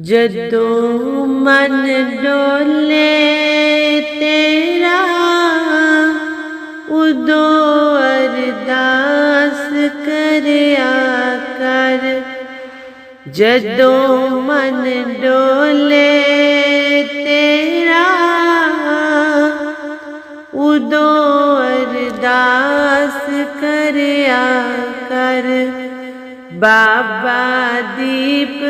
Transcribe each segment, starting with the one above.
ਜਦੋਂ ਮਨ ਡੋਲੇ ਤੇਰਾ, ਉਦੋਂ ਅਰਦਾਸ ਕਰਿਆ ਕਰ। ਜਦੋਂ ਮਨ ਡੋਲੇ ਤੇਰਾ, ਉਦੋਂ ਅਰਦਾਸ ਕਰਿਆ ਕਰ। ਬਾਬਾ ਦੀਪ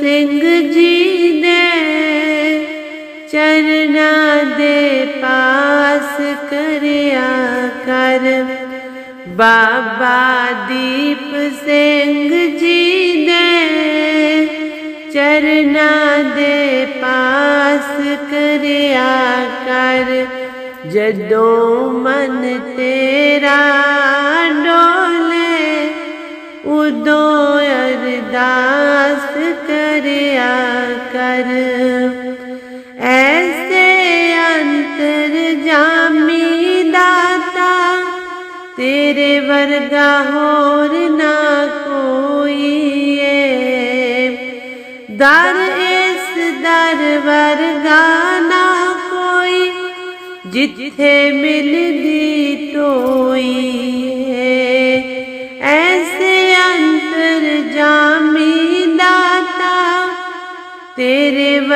ਸਿੰਘ ਜੀ ਦੇ ਚਰਨਾਂ ਦੇ ਪਾਸ ਕਰਿਆ ਕਰ। ਬਾਬਾ ਦੀਪ ਸਿੰਘ ਜੀ ਦੇ ਚਰਨਾਂ ਦੇ ਪਾਸ ਕਰਿਆ ਕਰ। ਜਦੋਂ ਮਨ ਤੇਰਾ ਕਰ ਐਸੇ ਅੰਤਰ ਜਾਮੀ ਦਾਤਾ ਤੇਰੇ ਵਰਗਾ ਹੋਰ ਨਾ ਕੋਈ ਏ ਦਰ ਇਸ ਦਰ ਵਰਗਾ ਨਾ ਕੋਈ ਜਿੱਥੇ ਮਿਲਦੀ ਟੋਈ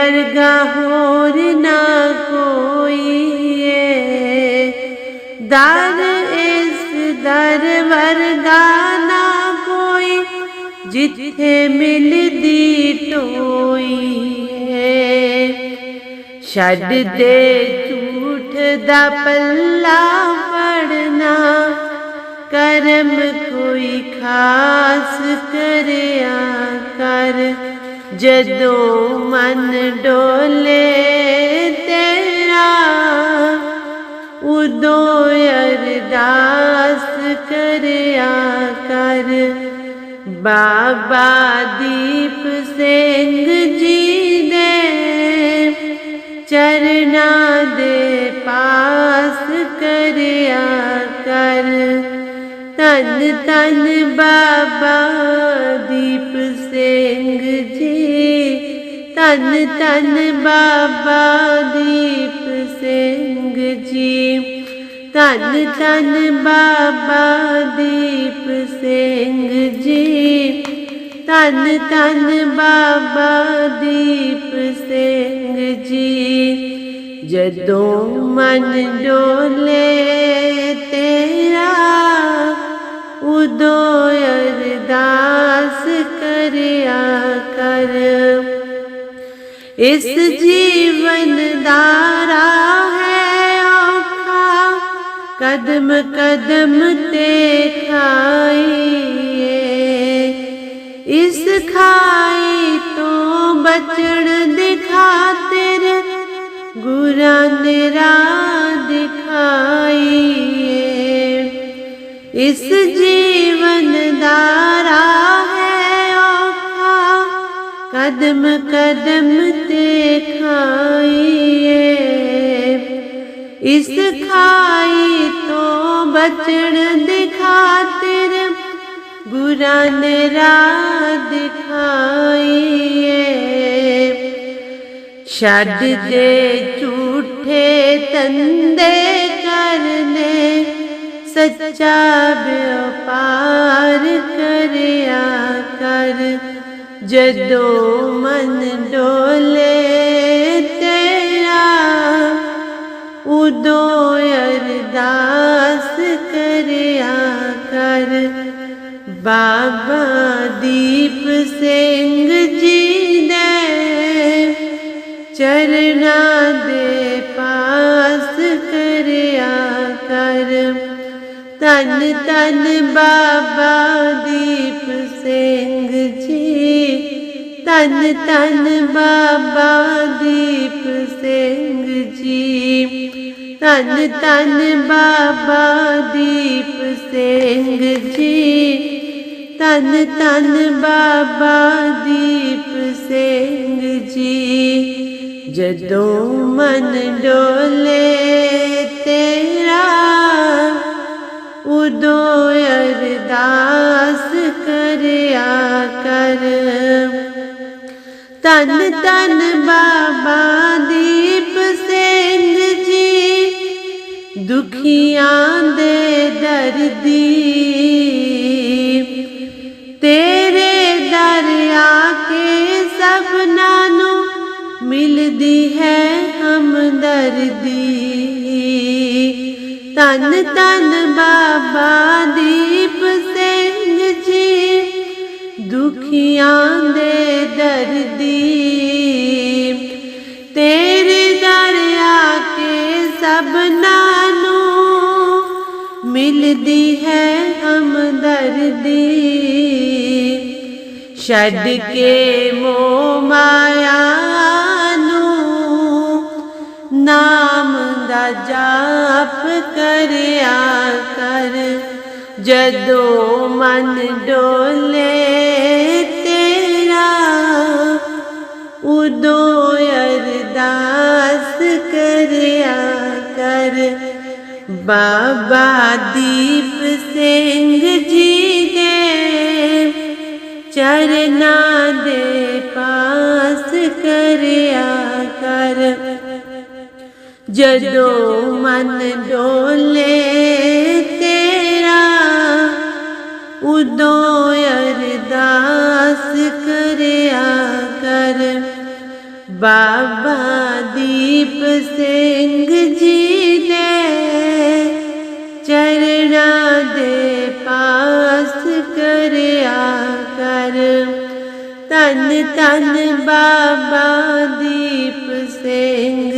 ਵਰਗਾ ਹੋਰ ਨਾ ਕੋਈ ਏ। ਦਰ ਇਸ ਦਰ ਵਰਗਾ ਨਾ ਕੋਈ ਜਿੱਥੇ ਮਿਲਦੀ ਟੋਈ ਏ। ਛੱਡ ਦੇ ਝੂਠ ਦਾ ਪੱਲਾ ਫੜਨਾ, ਕਰਮ ਕੋਈ ਖਾਸ ਕਰਿਆ ਕਰ। ਜਦੋਂ ਮਨ ਡੋਲੇ ਤੇਰਾ, ਉਦੋਂ ਅਰਦਾਸ ਕਰਿਆ ਕਰ। ਬਾਬਾ ਦੀਪ ਸਿੰਘ ਜੀ ਦੇ ਚਰਨਾਂ ਦੇ ਪਾਸ ਕਰਿਆ ਕਰ। ਤਨ ਤਨ ਬਾਬਾ ਦੀਪ ਸਿੰਘ ਜੀ ਤਨ ਤਨ ਬਾਬਾ ਦੀਪ ਸਿੰਘ ਜੀ। ਤਨ ਤਨ ਬਾਬਾ ਦੀਪ ਸਿੰਘ ਜੀ। ਤਨ ਤਨ ਬਾਬਾ ਦੀਪ ਸਿੰਘ ਜੀ। ਜਦੋਂ ਮਨ ਡੋਲੇ ਤੇਰਾ ਉਦੋਂ ਅਰਦਾਸ ਕਰਿਆ ਕਰ ਇਸ ਜੀਵਨ ਦਾ ਰਾਹ ਹੈ ਔਖਾ ਕਦਮ ਕਦਮ ਤੇ ਖਾਈਏ ਇਸ ਖਾਈ ਤੋਂ ਬਚਣ ਦਿਖਾ ਤੇਰੇ ਗੁਰਾਂ ਨੇ ਰਾਹ ਦਿਖਾਈਏ ਇਸ ਜੀਵਨ ਦਾ ਰਾਹ ਹੈ ਔਖਾ। ਕਦਮ ਕਦਮ ਤੇ ਖਾਈਏ। ਇਸ ਖਾਈ ਤੋਂ ਬਚਣ ਦੀ ਖਾਤਰ ਗੁਰਾਂ ਨੇ ਰਾਹ ਦਿਖਾਈਏ ਛੱਡ ਦੇ ਝੂਠੇ ਤੰਦੇ ਕਰਨੇ ਸੱਚਾ ਵਪਾਰ ਕਰਿਆ ਕਰ। ਜਦੋਂ ਮਨ ਡੋਲੇ ਤੇਰਾ, ਉਦੋਂ ਅਰਦਾਸ ਕਰਿਆ ਕਰ। ਬਾਬਾ ਦੀਪ ਸਿੰਘ ਜੀ ਦੇ ਚਰਨਾ ਦੇ ਧੰਨ ਤਨ ਬਾਬਾ ਦੀਪ ਸਿੰਘ ਜੀ। ਧੰਨ ਤਨ ਬਾਬਾ ਦੀਪ ਸਿੰਘ ਜੀ। ਧੰਨ ਤਨ ਬਾਬਾ ਦੀਪ ਸਿੰਘ ਜੀ। ਤਨ ਤਨ ਬਾਬਾ ਦੀਪ ਸਿੰਘ ਜੀ। ਜਦੋਂ ਮਨ ਡੋਲੇ ਤੇਰਾ ਉਦੋਂ ਅਰਦਾਸ ਕਰਿਆ ਕਰ। ਧੰਨ ਧੰਨ ਬਾਬਾ ਦੀਪ ਸਿੰਘ ਜੀ, ਦੁਖੀਆਂ ਦੇ ਦਰਦੀ। ਤੇਰੇ ਦਰ ਆ ਕੇ ਸਭਨਾਂ ਨੂੰ ਮਿਲਦੀ ਹੈ ਹਮਦਰਦੀ। ਧੰਨ ਧੰਨ ਬਾਬਾ ਦੀਪ ਸਿੰਘ ਜੀ। ਦੁਖੀਆਂ ਦੇ ਦਰਦੀ। ਤੇਰੇ ਦਰ ਆ ਕੇ ਸਭਨਾਂ ਨੂੰ ਮਿਲਦੀ ਹੈ ਹਮਦਰਦੀ। ਛੱਡ ਕੇ ਮੋਹ ਮਾਇਆ ਨੂੰ ਨਾਮ ਦਾ ਜਾਪ ਕਰਿਆ ਕਰ। ਜਦੋਂ ਮਨ ਡੋਲੇ ਤੇਰਾ, ਉਦੋਂ ਅਰਦਾਸ ਕਰਿਆ ਕਰ। ਬਾਬਾ ਦੀਪ ਸਿੰਘ ਜੀ ਦੇ ਚਰਨਾ ਦੇ ਪਾਸ ਕਰਿਆ ਕਰ। ਜਦੋਂ ਮਨ ਡੋਲੇ ਤੇਰਾ ਉਦੋਂ ਅਰਦਾਸ ਕਰਿਆ ਕਰ ਬਾਬਾ ਦੀਪ ਸਿੰਘ ਜੀ ਦੇ ਚਰਨਾਂ ਦੇ ਪਾਸ ਕਰਿਆ ਕਰ ਧੰਨ ਧੰਨ ਬਾਬਾ ਦੀਪ ਸਿੰਘ ਜੀ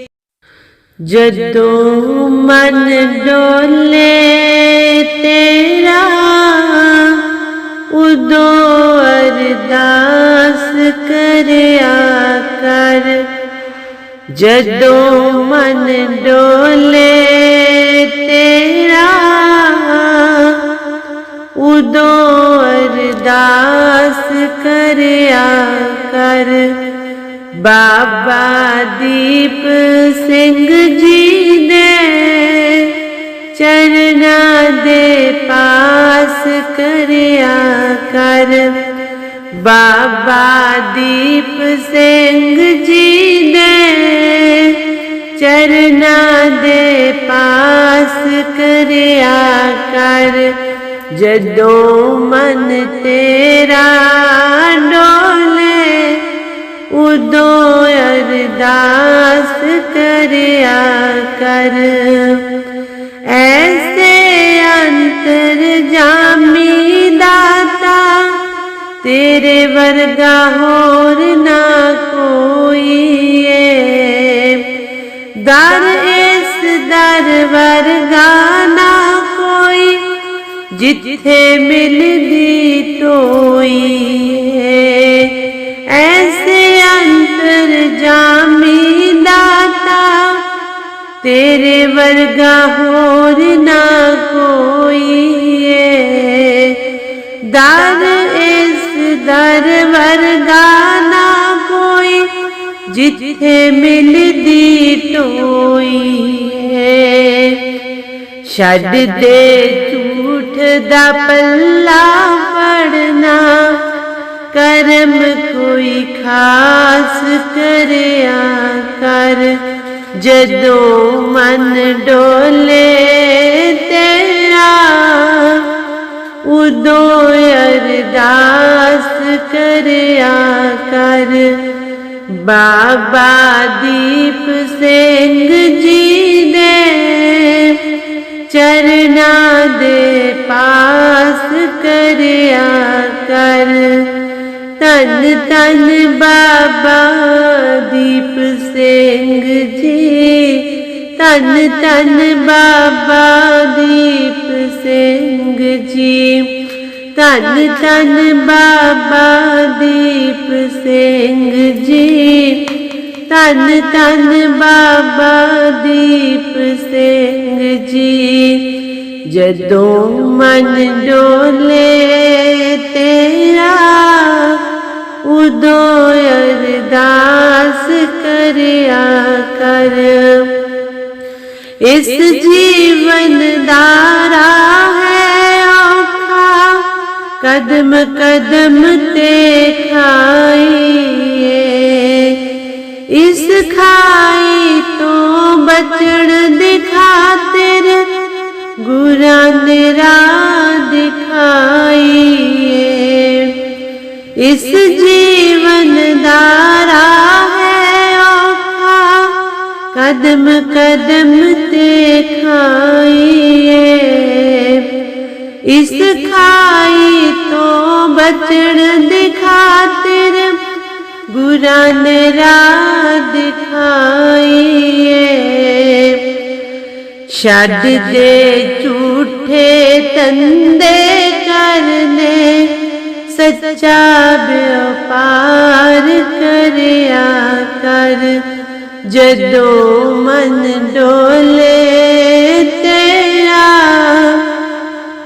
ਜਦੋਂ ਮਨ ਡੋਲੇ ਤੇਰਾ, ਉਦੋਂ ਅਰਦਾਸ ਕਰਿਆ ਕਰ। ਜਦੋਂ ਮਨ ਡੋਲੇ ਤੇਰਾ, ਉਦੋਂ ਅਰਦਾਸ ਕਰਿਆ ਕਰ। ਬਾਬਾ ਦੀਪ ਸਿੰਘ ਜੀ ਦੇ ਚਰਨਾਂ ਦੇ ਪਾਸ ਕਰਿਆ ਕਰ। ਬਾਬਾ ਦੀਪ ਸਿੰਘ ਜੀ ਦੇ ਚਰਨਾਂ ਦੇ ਪਾਸ ਕਰਿਆ ਕਰ। ਜਦੋਂ ਮਨ ਤੇਰਾ ਕਰ ਐਸੇ ਅੰਤਰ ਜਾਮੀ ਦਾਤਾ ਤੇਰੇ ਵਰਗਾ ਹੋਰ ਨਾ ਕੋਈ ਏ ਦਰ ਇਸ ਦਰ ਵਰਗਾ ਨਾ ਕੋਈ ਜਿੱਥੇ ਮਿਲਦੀ ਟੋਈ ਏ ਐਸੇ ਅੰਤਰ ਜਾਮੀ ਤੇਰੇ ਵਰਗਾ ਹੋਰ ਨਾ ਕੋਈ ਏ। ਦਰ ਇਸ ਦਰ ਵਰਗਾ ਨਾ ਕੋਈ ਜਿੱਥੇ ਮਿਲਦੀ ਟੋਈ ਏ। ਛੱਡ ਦੇ ਝੂਠ ਦਾ ਪੱਲਾ ਫੜਨਾ, ਕਰਮ ਕੋਈ ਖਾਸ ਕਰਿਆ ਕਰ। ਜਦੋਂ ਮਨ ਡੋਲੇ ਤੇਰਾ, ਉਦੋਂ ਅਰਦਾਸ ਕਰਿਆ ਕਰ। ਬਾਬਾ ਦੀਪ ਸਿੰਘ ਜੀ ਦੇ ਚਰਨਾਂ ਦੇ ਪਾਸ ਕਰਿਆ ਕਰ। ਤਨ ਤਨ ਬਾਬਾ ਦੀਪ ਸਿੰਘ ਜੀ, ਧੰਨ ਧੰਨ ਬਾਬਾ ਦੀਪ ਸਿੰਘ ਜੀ। ਧੰਨ ਧੰਨ ਬਾਬਾ ਦੀਪ ਸਿੰਘ ਜੀ। ਧੰਨ ਧੰਨ ਬਾਬਾ ਦੀਪ ਸਿੰਘ ਜੀ। ਜਦੋਂ ਮਨ ਡੋਲੇ ਤੇਰਾ ਉਦੋਂ ਅਰਦਾਸ ਕਰਿਆ ਕਰ। ਇਸ ਜੀਵਨ ਦਾ ਰਾਹ ਹੈ ਔਖਾ। ਕਦਮ ਕਦਮ ਤੇ ਖਾਈਏ। ਇਸ ਖਾਈ ਤੋਂ ਬਚਣ ਦੀ ਖਾਤਰ ਗੁਰਾਂ ਨੇ ਰਾਹ ਦਿਖਾਈਏ ਇਸ ਜੀਵਨ ਦਾ ਰਾਹ ਹੈ ਔਖਾ। ਕਦਮ ਕਦਮ ਤੇ ਖਾਈਏ। ਇਸ ਖਾਈ ਤੋਂ ਬਚਣ ਦੇ ਖਾਤਰ ਗੁਰਾਂ ਨੇ ਰਾਹ ਦਿਖਾਈਏ। ਛੱਡ ਦੇ ਝੂਠੇ ਤੰਦੇ ਕਰਨੇ ਸੱਚਾ ਵਪਾਰ ਕਰਿਆ ਕਰ। ਜਦੋਂ ਮਨ ਡੋਲੇ ਤੇਰਾ,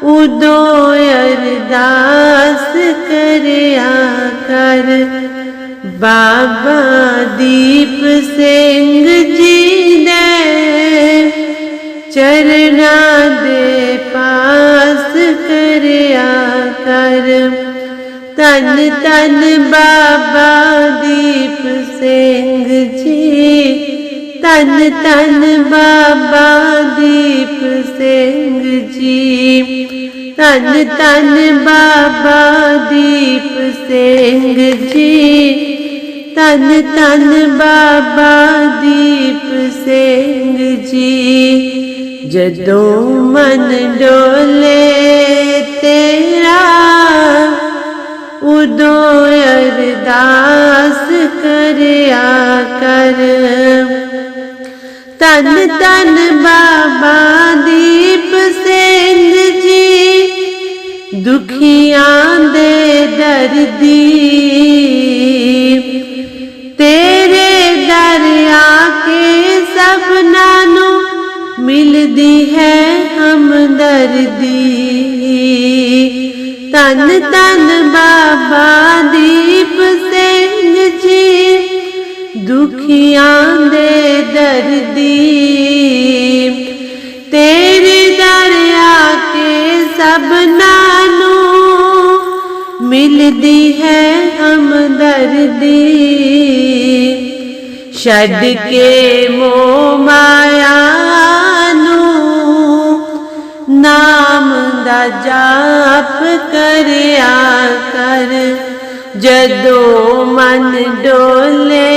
ਉਦੋਂ ਅਰਦਾਸ ਕਰਿਆ ਕਰ। ਬਾਬਾ ਦੀਪ ਸਿੰਘ ਜੀ ਨੇ ਚਰਨਾਂ ਦੇ ਪਾਸ ਕਰਿਆ ਕਰ। ਧੰਨ ਧੰਨ ਬਾਬਾ ਦੀਪ ਸਿੰਘ ਜੀ। ਧੰਨ ਧੰਨ ਬਾਬਾ ਦੀਪ ਸਿੰਘ ਜੀ। ਧੰਨ ਧੰਨ ਬਾਬਾ ਦੀਪ ਸਿੰਘ ਜੀ। ਧੰਨ ਧੰਨ ਬਾਬਾ ਦੀਪ ਸਿੰਘ ਜੀ। ਜਦੋਂ ਮਨ ਡੋਲੇ ਤੇਰਾ ਉਦੋਂ ਅਰਦਾਸ ਕਰਿਆ ਕਰ। ਤਨ ਤਨ ਬਾਬਾ ਦੀਪ ਸਿੰਘ ਜੀ, ਦੁਖੀਆਂ ਦੇ ਦਰਦੀ। ਤੇਰੇ ਦਰ ਆ ਕੇ ਸਭਨਾਂ ਨੂੰ ਮਿਲਦੀ ਹੈ ਹਮਦਰਦੀ। ਤਨ ਤਨ ਬਾਬਾ ਦੀਪ ਸਿੰਘ ਜੀ, ਦੁਖੀਆਂ ਦੇ ਦਰਦੀ। ਤੇਰੇ ਦਰਿਆ ਕੇ ਸਭਨਾਂ ਨੂੰ ਮਿਲਦੀ ਹੈ ਹਮਦਰਦੀ। ਛੱਡ ਕੇ ਮੋ ਮਾਇਆ ਨਾਮ ਦਾ ਜਾਪ ਕਰਿਆ ਕਰ। ਜਦੋਂ ਮਨ ਡੋਲੇ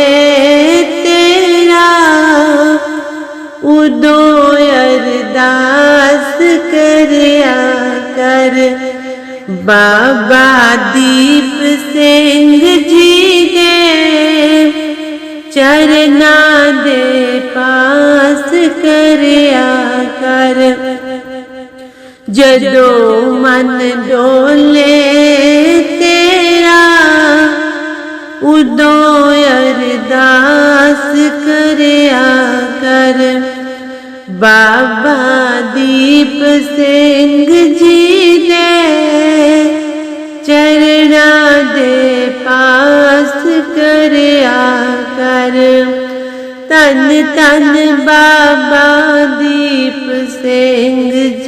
ਤੇਰਾ, ਉਦੋਂ ਅਰਦਾਸ ਕਰਿਆ ਕਰ। ਬਾਬਾ ਦੀਪ ਸਿੰਘ ਜੀ ਦੇ ਚਰਨਾ ਦੇ ਪਾਸ ਕਰਿਆ ਕਰ। ਜਦੋਂ ਮਨ ਡੋਲੇ ਤੇਰਾ ਉਦੋਂ ਅਰਦਾਸ ਕਰਿਆ ਕਰ ਬਾਬਾ ਦੀਪ ਸਿੰਘ ਜੀ ਦੇ ਚਰਨਾਂ ਦੇ ਪਾਸ ਕਰਿਆ ਕਰ ਤਨ ਤਨ ਬਾਬਾ ਦੀਪ ਸਿੰਘ ਜੀ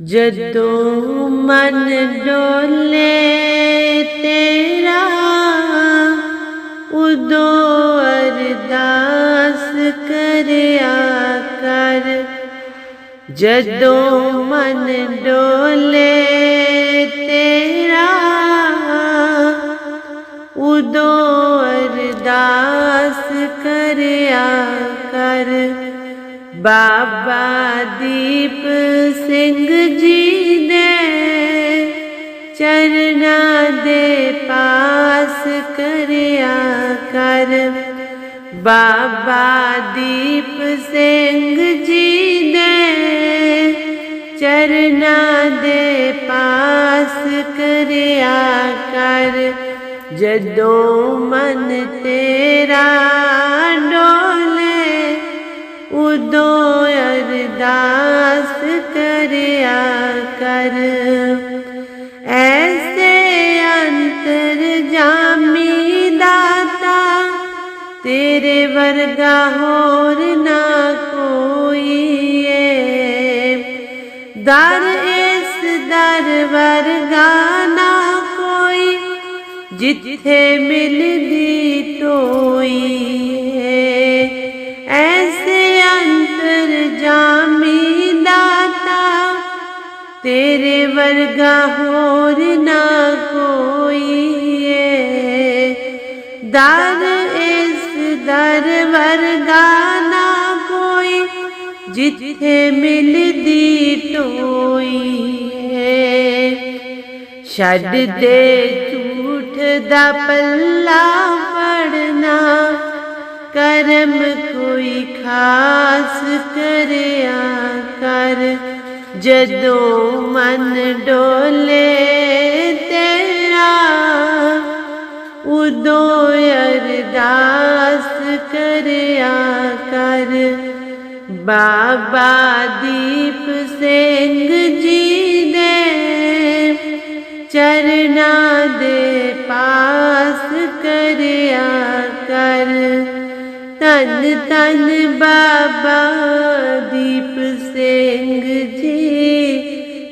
ਜਦੋਂ ਮਨ ਡੋਲੇ ਤੇਰਾ ਉਦੋਂ ਅਰਦਾਸ ਕਰਿਆ ਕਰ ਜਦੋਂ ਮਨ ਡੋਲੇ ਤੇਰਾ ਉਦੋਂ ਬਾਬਾ ਦੀਪ ਸਿੰਘ ਜੀ ਦੇ ਚਰਨਾਂ ਦੇ ਪਾਸ ਕਰਿਆ ਕਰ। ਬਾਬਾ ਦੀਪ ਸਿੰਘ ਜੀ ਦੇ ਚਰਨਾਂ ਦੇ ਪਾਸ ਕਰਿਆ ਕਰ। ਜਦੋਂ ਮਨ ਤੇਰਾ ਡੋਲੇ ਕਰ ਐਸੇ ਅੰਤਰ ਜਾਮੀ ਦਾਤਾ, ਤੇਰੇ ਵਰਗਾ ਹੋਰ ਨਾ ਕੋਈ ਏ। ਦਰ ਇਸ ਦਰ ਵਰਗਾ ਨਾ ਕੋਈ, ਜਿੱਥੇ ਮਿਲਦੀ ਤੋਈ ਏ। ਐਸੇ ਅੰਤਰ ਜਾਮੀ ਤੇਰੇ ਵਰਗਾ ਹੋਰ ਨਾ ਕੋਈ ਏ। ਦਰ ਇਸ ਦਰ ਵਰਗਾ ਨਾ ਕੋਈ ਜਿੱਥੇ ਮਿਲਦੀ ਟੋਈ ਏ। ਛੱਡ ਦੇ ਝੂਠ ਦਾ ਪੱਲਾ ਫੜਨਾ, ਕਰਮ ਕੋਈ ਖਾਸ ਕਰਿਆ ਕਰ। ਜਦੋਂ ਮਨ ਡੋਲੇ ਤੇਰਾ, ਉਦੋਂ ਅਰਦਾਸ ਕਰਿਆ ਕਰ। ਬਾਬਾ ਦੀਪ ਸਿੰਘ ਜੀ ਦੇ ਚਰਨਾਂ ਦੇ ਪਾਸ ਕਰਿਆ ਕਰ। ਤਨ ਤਨ ਬਾਬਾ ਦੀਪ ਸਿੰਘ ਜੀ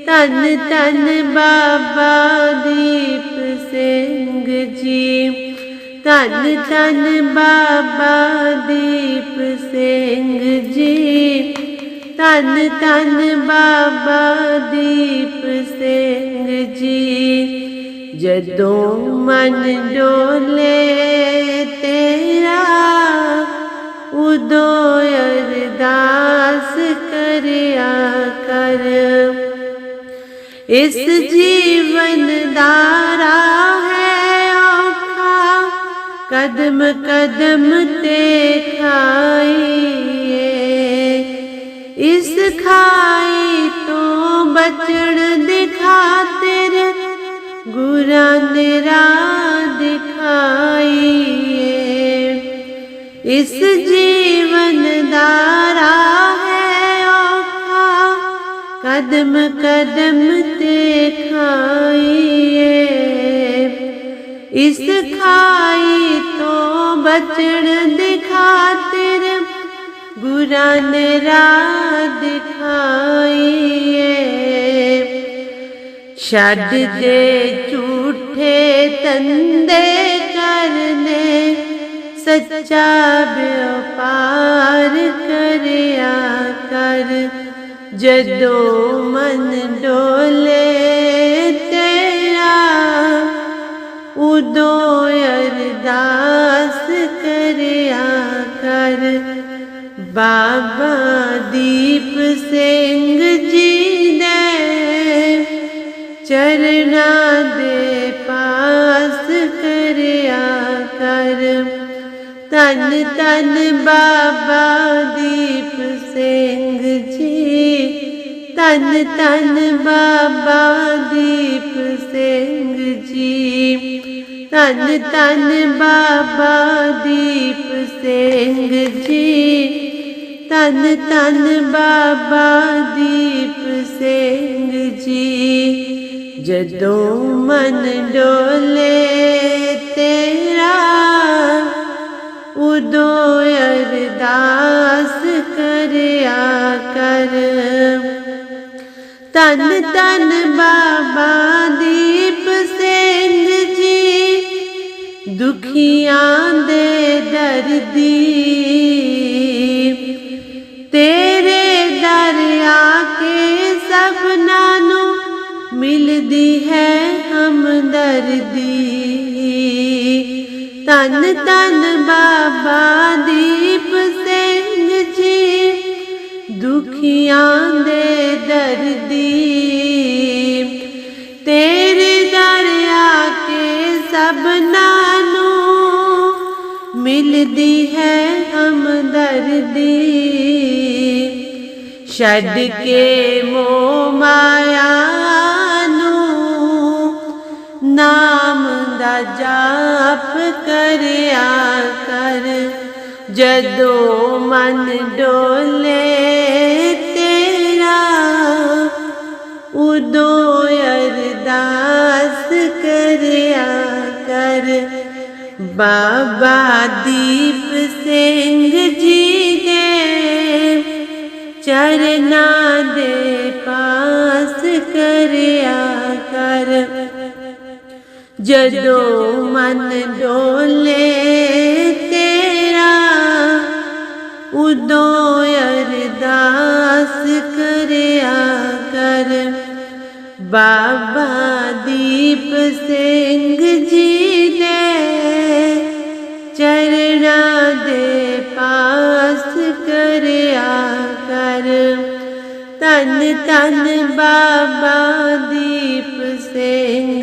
ਤਨ ਤਨ ਬਾਬਾ ਦੀਪ ਸਿੰਘ ਜੀ। ਤਨ ਤਨ ਬਾਬਾ ਦੀਪ ਸਿੰਘ ਜੀ। ਤਨ ਤਨ ਬਾਬਾ ਦੀਪ ਸਿੰਘ ਜੀ। ਜਦੋਂ ਮਨ ਡੋਲੇ ਤੇਰਾ, ਉਦੋਂ ਅਰਦਾਸ ਕਰਿਆ ਕਰ। ਇਸ ਜੀਵਨ ਦਾ ਰਾਹ ਹੈ ਔਖਾ। ਕਦਮ ਕਦਮ ਤੇ ਖਾਈਏ। ਇਸ ਖਾਈ ਤੋਂ ਬਚਣ ਦਿਖਾ ਖਾਤਰ ਗੁਰਾਂ ਦੇ ਰਾਹ ਦਿਖਾਈਏ। ਇਸ ਜੀਵਨ ਦਾ ਰਾਹ ਹੈ ਕਦਮ ਕਦਮ ਤੇ ਖਾਈਏ। ਇਸ ਖਾਈ ਤੋਂ ਬਚਣ ਦੀ ਖਾਤਰ ਗੁਰਾਂ ਨੇ ਰਾਹ ਦਿਖਾਈਏ। ਛੱਡ ਦੇ ਝੂਠੇ ਤੰਦੇ ਕਰਨੇ, ਸੱਚਾ ਵਪਾਰ ਕਰਿਆ ਕਰ। जदो मन डोले तेरा उदो अरदास करया कर। बाबा दीप सिंह जी अरस बाबाप सिजी चरणाद पा कर। ਤਨ ਤਨ ਬਾਬਾ ਦੀਪ ਸਿੰਘ ਜੀ। ਤਨ ਤਨ ਬਾਬਾ ਦੀਪ ਸਿੰਘ ਜੀ। ਤਨ ਤਨ ਬਾਬਾ ਦੀਪ ਸਿੰਘ ਜੀ। ਤਨ ਤਨ ਬਾਬਾ ਦੀਪ ਸਿੰਘ ਜੀ। ਜਦੋਂ ਮਨ ਡੋਲੇ ਤੇਰਾ ਉਦੋਂ ਅਰਦਾਸ ਕਰਿਆ ਕਰ ਤਨ ਤਨ ਬਾਬਾ ਦੀਪ ਸਿੰਘ ਜੀ ਦੁਖੀਆਂ ਦੇ ਦਰਦੀ ਤੇਰੇ ਦਰ ਆ ਕੇ ਸਭਨਾਂ ਨੂੰ ਮਿਲਦੀ ਹੈ ਹਮਦਰਦੀ ਧੰਨ ਧੰਨ ਬਾਬਾ ਦੀਪ ਸਿੰਘ ਜੀ। ਦੁਖੀਆਂ ਦੇ ਦਰਦੀ। ਤੇਰੇ ਦਰ ਆ ਕੇ ਸਭਨਾਂ ਨੂੰ ਮਿਲਦੀ ਹੈ ਹਮਦਰਦੀ। ਛੱਡ ਕੇ ਮੋਹ ਮਾਇਆ ਨੂੰ ਨਾਮ ਦਾ ਜਾਪ ਕਰਿਆ ਕਰ। ਜਦੋਂ ਮਨ ਡੋਲੇ ਤੇਰਾ, ਉਦੋਂ ਅਰਦਾਸ ਕਰਿਆ ਕਰ। ਬਾਬਾ ਦੀਪ ਸਿੰਘ ਜੀ ਦੇ ਚਰਨਾ ਦੇ ਪਾਸ ਕਰਿਆ ਜਦੋਂ ਮਨ ਡੋਲੇ ਤੇਰਾ, ਉਦੋਂ ਅਰਦਾਸ ਕਰਿਆ ਕਰ। ਬਾਬਾ ਦੀਪ ਸਿੰਘ ਜੀ ਦੇ ਚਰਨਾਂ ਦੇ ਪਾਸ ਕਰਿਆ ਕਰ। ਤਨ ਤਨ ਬਾਬਾ ਦੀਪ ਸਿੰਘ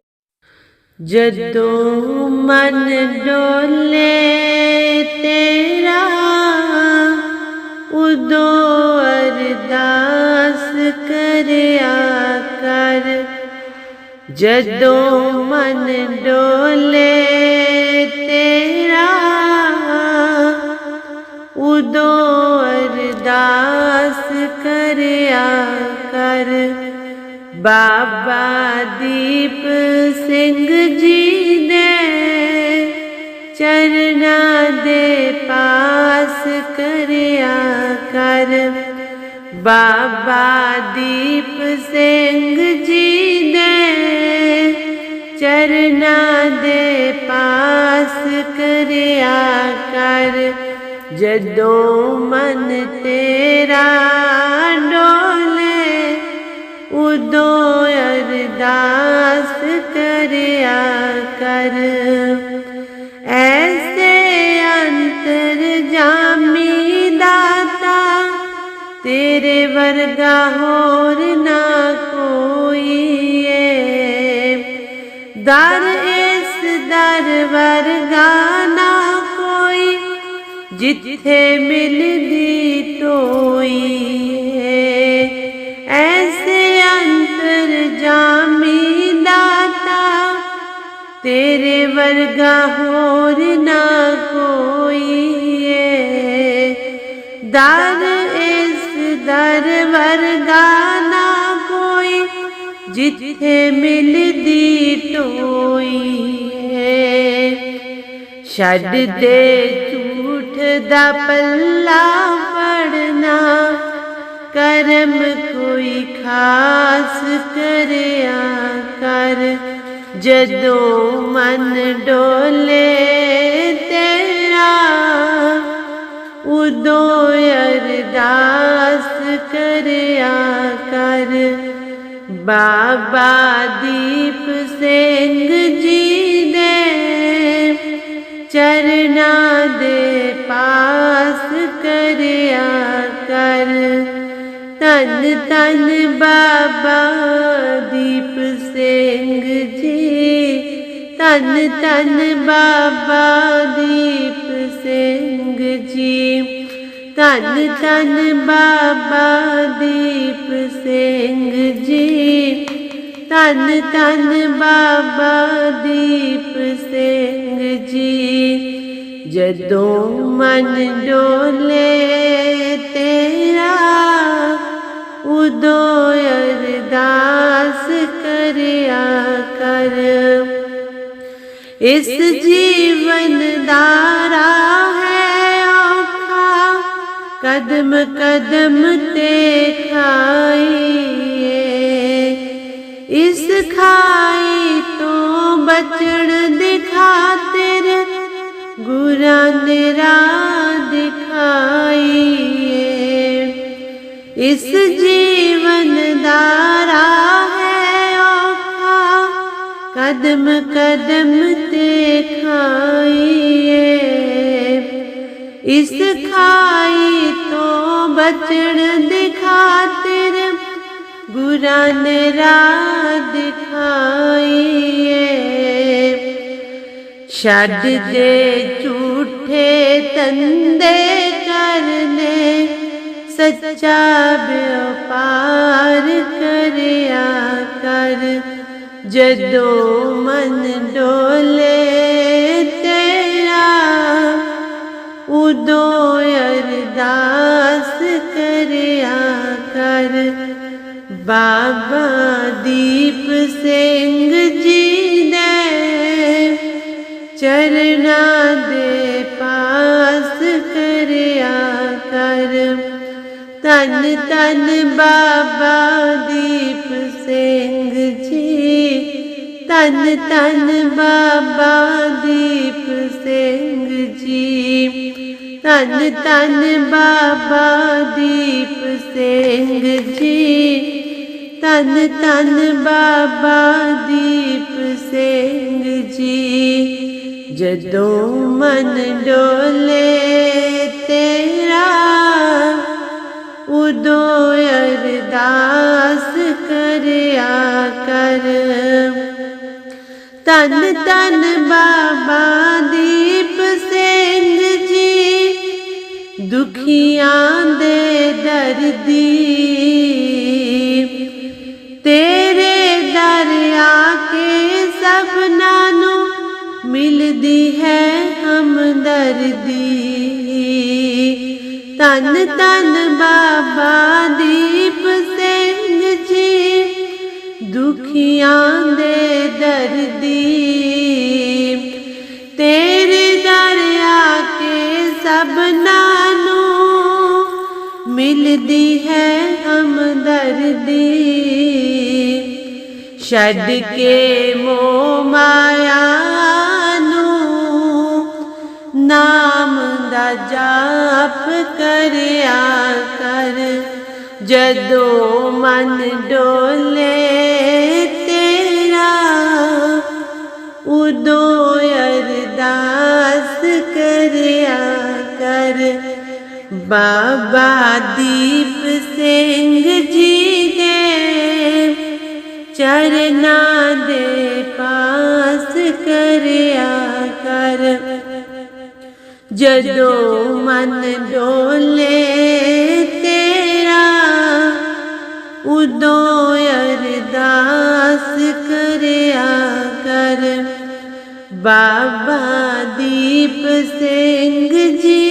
ਜਦੋਂ ਮਨ ਡੋਲੇ ਤੇਰਾ, ਉਦੋਂ ਅਰਦਾਸ ਕਰਿਆ ਕਰ। ਜਦੋਂ ਮਨ ਡੋਲੇ ਤੇਰਾ, ਉਦੋਂ ਅਰਦਾਸ ਕਰਿਆ ਕਰ। ਬਾਬਾ ਦੀਪ ਸਿੰਘ ਜੀ ਦੇ ਚਰਨਾਂ ਦੇ ਪਾਸ ਕਰਿਆ ਕਰ। ਬਾਬਾ ਦੀਪ ਸਿੰਘ ਜੀ ਦੇ ਚਰਨਾਂ ਦੇ ਪਾਸ ਕਰਿਆ ਕਰ। ਜਦੋਂ ਮਨ ਤੇਰਾ ਡੋਲੇ ਅਰਦਾਸ ਕਰਿਆ ਕਰ ਐਸੇ ਅੰਤਰ ਜਾਮੀ ਦਾਤਾ ਤੇਰੇ ਵਰਗਾ ਹੋਰ ਨਾ ਕੋਈ ਏ ਦਰ ਇਸ ਦਰ ਵਰਗਾ ਨਾ ਕੋਈ ਜਿੱਥੇ ਮਿਲਦੀ ਟੋਈ ਵਰਗਾ ਹੋਰ ਨਾ ਕੋਈ ਏ। ਦਰ ਇਸ ਦਰ ਵਰਗਾ ਨਾ ਕੋਈ ਜਿੱਥੇ ਮਿਲਦੀ ਟੋਈ ਏ। ਛੱਡ ਦੇ ਝੂਠ ਦਾ ਪੱਲਾ ਫੜਨਾ, ਕਰਮ ਕੋਈ ਖਾਸ ਕਰਿਆ ਕਰ। ਜਦੋਂ ਮਨ ਡੋਲੇ ਤੇਰਾ, ਉਦੋਂ ਅਰਦਾਸ ਕਰਿਆ ਕਰ। ਬਾਬਾ ਦੀਪ ਸਿੰਘ ਜੀ ਦੇ ਚਰਨਾਂ ਦੇ ਪਾਸ ਕਰਿਆ ਕਰ। ਤਨ ਧੰਨ ਬਾਬਾ ਦੀਪ ਸਿੰਘ ਜੀ, ਧੰਨ ਧੰਨ ਬਾਬਾ ਦੀਪ ਸਿੰਘ ਜੀ। ਧੰਨ ਧੰਨ ਬਾਬਾ ਦੀਪ ਸਿੰਘ ਜੀ। ਧੰਨ ਧੰਨ ਬਾਬਾ ਦੀਪ ਸਿੰਘ ਜੀ। ਜਦੋਂ ਮਨ ਡੋਲੇ ਤੇਰਾ, ਉਦੋਂ ਅਰਦਾਸ ਕਰਿਆ ਕਰ। ਇਸ ਜੀਵਨ ਦਾ ਰਾਹ ਹੈ ਔਖਾ। ਕਦਮ ਕਦਮ ਤੇ ਖਾਈਏ। ਇਸ ਖਾਈ ਤੋਂ ਬਚਣ ਦਿਖਾ ਖਾਤਰ ਗੁਰਾਂ ਨੇ ਰਾਹ ਦਿਖਾਈਏ। ਇਸ ਜੀਵਨ ਦਾ ਰਾਹ ਹੈ ਕਦਮ ਕਦਮ ਤੇ ਖਾਈਏ। ਇਸ ਖਾਈ ਤੋਂ ਬਚਣ ਦੀ ਖਾਤਰ ਗੁਰਾਂ ਨੇ ਰਾਹ ਦਿਖਾਈਏ। ਛੱਡ ਦੇ ਝੂਠੇ ਤੰਦੇ ਕਰਨੇ, ਸੱਚਾ ਵਪਾਰ ਕਰਿਆ ਕਰ। ਜਦੋਂ ਮਨ ਡੋਲੇ ਤੇਰਾ, ਉਦੋਂ ਅਰਦਾਸ ਕਰਿਆ ਕਰ। ਬਾਬਾ ਦੀਪ ਸਿੰਘ ਜੀ ਦੇ ਚਰਨਾਂ ਦੇ ਪਾਸ ਕਰਿਆ ਕਰ। ਤਨ ਤਨ ਬਾਬਾ ਦੀਪ ਸਿੰਘ ਜੀ ਧੰਨ ਤਨ ਬਾਬਾ ਦੀਪ ਸਿੰਘ ਜੀ। ਤਨ ਤਨ ਬਾਬਾ ਦੀਪ ਸਿੰਘ ਜੀ। ਤਨ ਧੰਨ ਬਾਬਾ ਦੀਪ ਸਿੰਘ ਜੀ। ਜਦੋਂ ਮਨ ਡੋਲੇ ਤੇਰਾ, ਉਦੋਂ ਅਰਦਾਸ ਕਰਿਆ ਕਰ। ਤਨ ਤਨ ਬਾਬਾ ਦੀਪ ਸਿੰਘ ਜੀ। ਦੁਖੀਆਂ ਦੇ ਦਰਦੀ। ਤੇਰੇ ਦਰ ਆ ਕੇ ਸਭਨਾਂ ਨੂੰ ਮਿਲਦੀ ਹੈ ਹਮਦਰਦੀ। ਤਨ ਤਨ ਬਾਬਾ ਦੀਪ ਸਿੰਘ ਜੀ। ਦੁਖੀਆਂ ਦੇ ਛੱਡ ਕੇ ਮੋਹ ਮਾਇਆ ਨੂੰ ਨਾਮ ਦਾ ਜਾਪ ਕਰਿਆ ਕਰ। ਜਦੋਂ ਮਨ ਡੋਲੇ ਤੇਰਾ, ਉਦੋਂ ਅਰਦਾਸ ਕਰਿਆ ਕਰ। ਬਾਬਾ ਦੀਪ ਸਿੰਘ ਜੀ ਚਰਨਾਂ ਦੇ ਪਾਸ ਕਰਿਆ ਕਰ। ਜਦੋਂ ਮਨ ਡੋਲੇ ਤੇਰਾ, ਉਦੋਂ ਅਰਦਾਸ ਕਰਿਆ ਕਰ। ਬਾਬਾ ਦੀਪ ਸਿੰਘ ਜੀ